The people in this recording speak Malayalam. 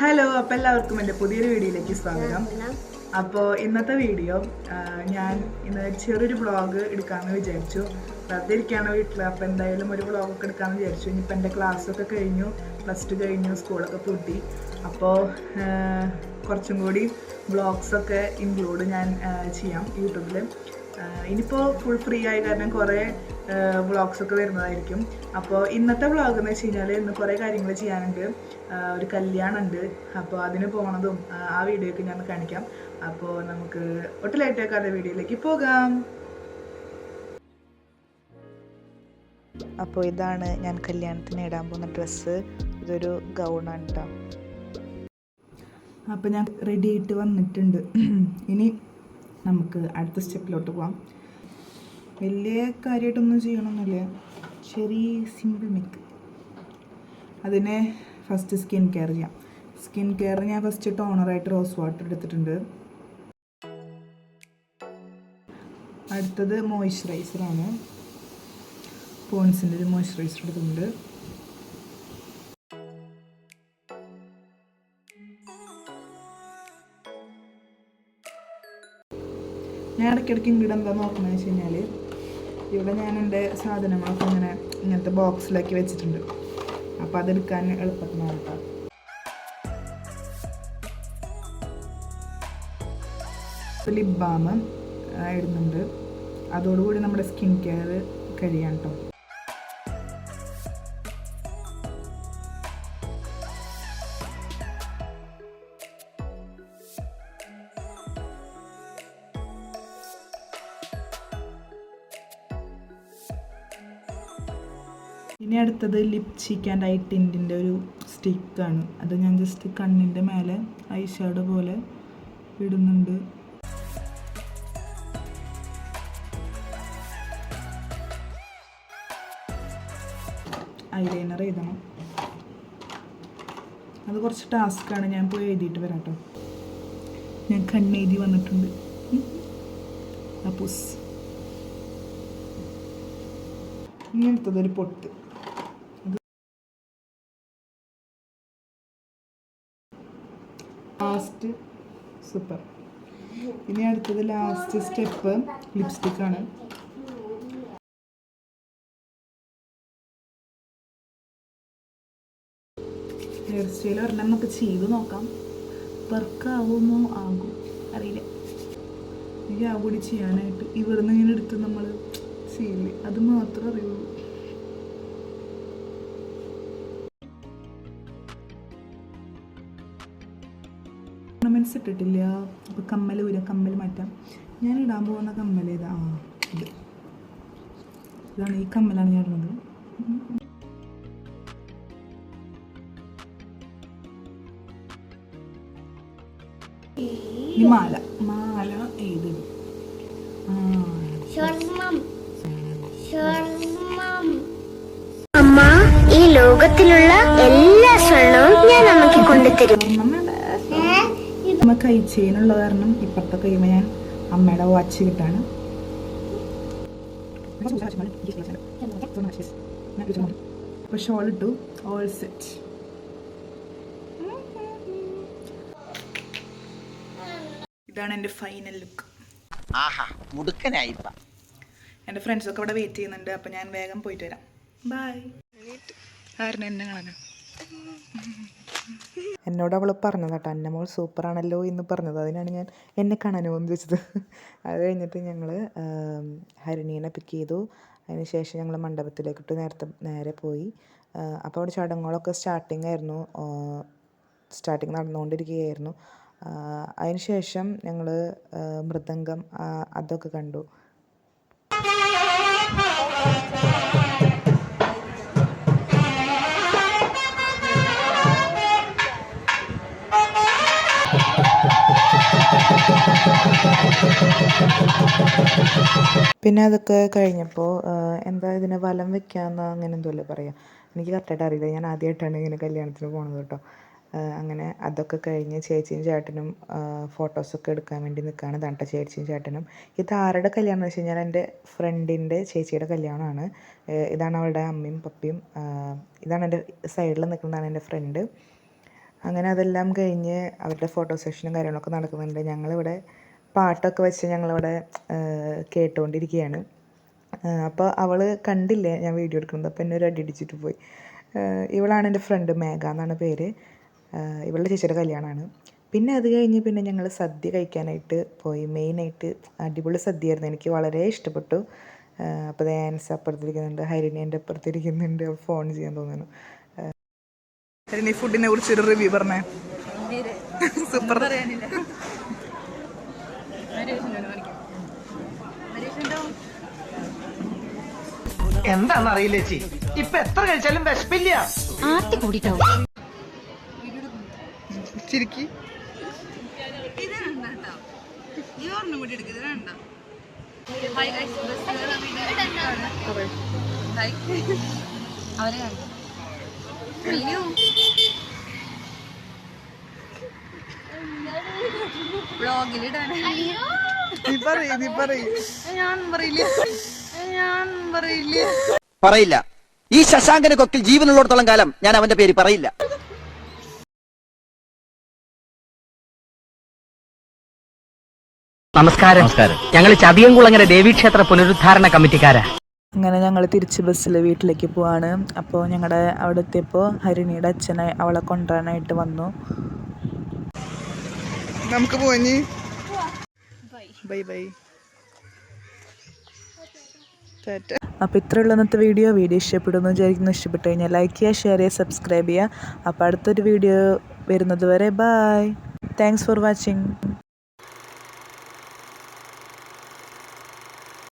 ഹലോ അപ്പോൾ എല്ലാവർക്കും എന്റെ പുതിയൊരു വീഡിയോയിലേക്ക് സ്വാഗതം. അപ്പോൾ ഇന്നത്തെ വീഡിയോ ഞാൻ ഇന്ന് ചെറിയൊരു ബ്ലോഗ് എടുക്കാമെന്ന് വിചാരിച്ചു. വെറുതെ ഇരിക്കുകയാണ് വീട്ടിൽ അപ്പോൾ എന്തായാലും ഒരു വ്ളോഗൊക്കെ എടുക്കാമെന്ന് വിചാരിച്ചു. ഇനിയിപ്പോൾ എന്റെ ക്ലാസ്സൊക്കെ കഴിഞ്ഞു പ്ലസ് ടു കഴിഞ്ഞു സ്കൂളൊക്കെ പൂട്ടി. അപ്പോൾ കുറച്ചും കൂടി വ്ളോഗ്സൊക്കെ ഇൻക്ലൂഡ് ഞാൻ ചെയ്യാം യൂട്യൂബിൽ ഇനിയിപ്പോൾ ഫുൾ ഫ്രീ ആയി കാരണം കുറേ വ്ളോഗ്സ് ഒക്കെ വരുന്നതായിരിക്കും. അപ്പോൾ ഇന്നത്തെ വ്ളോഗ് എന്ന് വെച്ച് കഴിഞ്ഞാൽ ഇന്ന് കുറേ കാര്യങ്ങൾ ചെയ്യാനുണ്ട്. ഒരു കല്യാണം ഉണ്ട് അപ്പോൾ അതിന് പോണതും ആ, വീഡിയോയ്ക്ക് വീഡിയോ ഒക്കെ ഞാൻ കാണിക്കാം. അപ്പോൾ നമുക്ക് ഒട്ടും ലൈറ്റ് ആക്കാതെ വീഡിയോയിലേക്ക് പോകാം. അപ്പോൾ ഇതാണ് ഞാൻ കല്യാണത്തിന് ഇടാൻ പോകുന്ന ഡ്രസ്സ്. ഇതൊരു ഗൗണാണ് കേട്ടോ അപ്പോൾ ഞാൻ റെഡി ആയിട്ട് വന്നിട്ടുണ്ട്. ഇനി നമുക്ക് അടുത്ത സ്റ്റെപ്പിലോട്ട് പോവാം. വലിയ കാര്യമായിട്ടൊന്നും ചെയ്യണമെന്നില്ല ചെറിയ സിമ്പിൾ മേക്ക് അതിനെ ഫസ്റ്റ് സ്കിൻ കെയർ ചെയ്യാം. സ്കിൻ കെയർ ഞാൻ ഫസ്റ്റ് ടോണറായിട്ട് റോസ് വാട്ടർ എടുത്തിട്ടുണ്ട്. അടുത്തത് മോയ്സ്ചറൈസറാണ് പോൺസിന്റെ ഒരു മോയ്സ്ചറൈസർ എടുത്തിട്ടുണ്ട്. ഞാൻ ഇടയ്ക്കിടയ്ക്ക് ഇങ്ങോട്ട് എന്താ നോക്കണമെന്ന് വെച്ച് കഴിഞ്ഞാൽ ഇവിടെ ഞാൻ എന്റെ സാധനങ്ങളൊക്കെ ഇങ്ങനെ ഇങ്ങനത്തെ ബോക്സിലാക്കി വെച്ചിട്ടുണ്ട്. അപ്പോൾ അതെടുക്കാൻ എളുപ്പത്തിനാണ് കേട്ടോ ലിപ് ബാം ഇടുന്നുണ്ട് അതോടുകൂടി നമ്മുടെ സ്കിൻ കെയർ കഴിയാൻ കേട്ടോ ഇനി അടുത്തത് ലിപ് ചീക്ക് ആൻഡ് ഐ ടിന്റിന്റെ ഒരു സ്റ്റിക്കാണ് അത് ഞാൻ ജസ്റ്റ് കണ്ണിന്റെ മേലെ ഐ പോലെ ഇടുന്നുണ്ട്. ഐലൈനർ എഴുതണം. അത് കുറച്ച് ടാസ്ക്കാണ് ഞാൻ പോയി എഴുതിയിട്ട് വരാം കേട്ടോ ഞാൻ കണ്ണെഴുതി വന്നിട്ടുണ്ട്. അപ്പൂസ് ഇനി അടുത്തതൊരു പൊട്ട്. ലാസ്റ്റ് സൂപ്പർ ഇനി അടുത്തത് ലാസ്റ്റ് സ്റ്റെപ്പ് ലിപ്സ്റ്റിക് ആണ്. ഹെയർ സ്റ്റൈൽ പറഞ്ഞാൽ നമുക്ക് ചെയ്ത് നോക്കാം. വർക്കാവുമോ ആകും. അറിയില്ല. എനിക്ക് ആ കൂടി ചെയ്യാനായിട്ട് ഇവിടുന്ന് ഇങ്ങനെ എടുത്ത് നമ്മൾ ചെയ്യില്ലേ അത് മാത്രമേ അറിയുള്ളൂ. ഓർണമെന്റ്സ് ഇട്ടിട്ടില്ല. അപ്പോൾ കമ്മൽ ഊര കമ്മൽ മാറ്റാം. ഞാൻ ഇടാൻ പോകുന്ന കമ്മൽ ഏതാ? ആ ഇത്. ഇതാണ് ഈ കമ്മലാണ് ഞാൻ ഇടുന്നത്. ഈ മാല. മാല ഏത്? അമ്മ ഈ ലോകത്തിലുള്ള എല്ലാ സ്വർണവും ഞാൻ അമ്മയ്ക്ക് കൊണ്ടുതരും. കൈ ചെയിനുള്ളത് കാരണം ഇപ്പുറത്തെ കൈമ ഞാൻ അമ്മയുടെ വാച്ച് കിട്ടാണ് അപ്പൊ ഷോൾ ഇട്ടു. ഓൾ സെറ്റ് ഇതാണ് എന്റെ ഫൈനൽ ലുക്ക് ആഹാ മുടുക്കനായിപ്പ. എന്റെ ഫ്രണ്ട്സൊക്കെ ഇവിടെ വെയിറ്റ് ചെയ്യുന്നുണ്ട്. അപ്പോൾ ഞാൻ വേഗം പോയിട്ട് വരാം. ബൈ ആരുടെ എന്നെ കാണാനോ എന്നോട് അവൾ പറഞ്ഞത് കേട്ടോ അന്നമോൾ സൂപ്പറാണല്ലോ എന്ന് പറഞ്ഞത്. അതിനാണ് ഞാൻ എന്നെ കാണാനോ എന്ന് ചോദിച്ചത് അത് കഴിഞ്ഞിട്ട് ഞങ്ങൾ ഹരിണീനെ പിക്ക് ചെയ്തു. അതിനുശേഷം ഞങ്ങൾ മണ്ഡപത്തിലേക്കിട്ട് നേരത്തെ നേരെ പോയി. അപ്പോൾ അവിടെ ചടങ്ങുകളൊക്കെ സ്റ്റാർട്ടിങ് ആയിരുന്നു. സ്റ്റാർട്ടിങ് നടന്നുകൊണ്ടിരിക്കുകയായിരുന്നു. അതിനുശേഷം ഞങ്ങൾ മൃദംഗം അതൊക്കെ കണ്ടു. പിന്നെ അതൊക്കെ കഴിഞ്ഞപ്പോൾ എന്താ ഇതിനെ വലം വെക്കാന്ന് അങ്ങനെ എന്തോ അല്ലേ പറയാം. എനിക്ക് കറക്റ്റായിട്ട് അറിയില്ല. ഞാൻ ആദ്യമായിട്ടാണ് ഇങ്ങനെ കല്യാണത്തിന് പോണത് കേട്ടോ. അങ്ങനെ അതൊക്കെ കഴിഞ്ഞ് ചേച്ചിയും ചേട്ടനും ഫോട്ടോസൊക്കെ എടുക്കാൻ വേണ്ടി നിൽക്കുകയാണ് തണ്ട ചേച്ചിയും ചേട്ടനും. ഇത് ആരുടെ കല്യാണം എന്ന് വെച്ച് കഴിഞ്ഞാൽ എന്റെ ഫ്രണ്ടിന്റെ ചേച്ചിയുടെ കല്യാണമാണ്. ഇതാണ് അവളുടെ അമ്മയും പപ്പയും. ഇതാണ് എന്റെ സൈഡിൽ നിൽക്കുന്നതാണ് എന്റെ ഫ്രണ്ട് അങ്ങനെ അതെല്ലാം കഴിഞ്ഞ് അവരുടെ ഫോട്ടോ സെഷനും കാര്യങ്ങളൊക്കെ നടക്കുന്നുണ്ട്. ഞങ്ങളിവിടെ പാട്ടൊക്കെ വെച്ച് ഞങ്ങളിവിടെ കേട്ടുകൊണ്ടിരിക്കുകയാണ് അപ്പോൾ അവൾ കണ്ടില്ലേ ഞാൻ വീഡിയോ എടുക്കുന്നത്? അപ്പോൾ എന്നെ ഒരു അടി അടിച്ചിട്ട് പോയി. ഇവളാണ് എന്റെ ഫ്രണ്ട് മേഘ എന്നാണ് പേര്. ഇവളുടെ ചേച്ചിയുടെ കല്യാണമാണ്. പിന്നെ അത് കഴിഞ്ഞ് പിന്നെ ഞങ്ങൾ സദ്യ കഴിക്കാനായിട്ട് പോയി. മെയിനായിട്ട് അടിപൊളി സദ്യയായിരുന്നു. എനിക്ക് വളരെ ഇഷ്ടപ്പെട്ടു. അപ്പോൾ ആൻസ് അപ്പുറത്തിരിക്കുന്നുണ്ട് ഹരിണി എന്റെ അപ്പുറത്തിരിക്കുന്നുണ്ട്. ഫോൺ ചെയ്യാൻ തോന്നുന്നു. ഹരിണി ഫുഡിനെ കുറിച്ചൊരു റിവ്യൂ പറഞ്ഞേ. സൂപ്പർ എന്താണെന്ന് അറിയില്ല ചേച്ചി. ഇപ്പൊ എത്ര കഴിച്ചാലും വിശപ്പില്ല. ചിരിക്കി. അവരെ കണ്ടു മീനു. വ്ളോഗിലിടാൻ നീ പറയ് നീ പറയ്. ഞാൻ പറയില്ല. ഞാൻ പറയില്ല. പറയില്ല. ഈ ശശാങ്കന് കൊക്കിൽ ജീവനുള്ളിടത്തോളം കാലം ഞാൻ അവന്റെ പേര് പറയില്ല. നമസ്കാരം. നമസ്കാരം. ഞങ്ങൾ ചതിയംകുളങ്ങര ദേവീക്ഷേത്ര പുനരുദ്ധാരണ കമ്മിറ്റിക്കാരാ. അങ്ങനെ ഞങ്ങൾ തിരിച്ച് ബസ്സിൽ വീട്ടിലേക്ക് പോവാണ്. അപ്പോൾ ഞങ്ങളുടെ അവിടെ എത്തിയപ്പോൾ ഹരിണിയുടെ അച്ഛനെ അവളെ കൊണ്ടുവരാനായിട്ട് വന്നു. നമുക്ക് പോയി ബൈ ബൈ. അപ്പോൾ ഇത്രയുള്ള ഇന്നത്തെ വീഡിയോ. വീഡിയോ ഇഷ്ടപ്പെടുന്നു വിചാരിക്കുന്നു. ഇഷ്ടപ്പെട്ട് കഴിഞ്ഞാൽ ലൈക്ക് ചെയ്യുക ഷെയർ ചെയ്യുക സബ്സ്ക്രൈബ് ചെയ്യുക. അപ്പോൾ അടുത്തൊരു വീഡിയോ വരുന്നത് വരെ ബായ് താങ്ക്സ് ഫോർ വാച്ചിങ്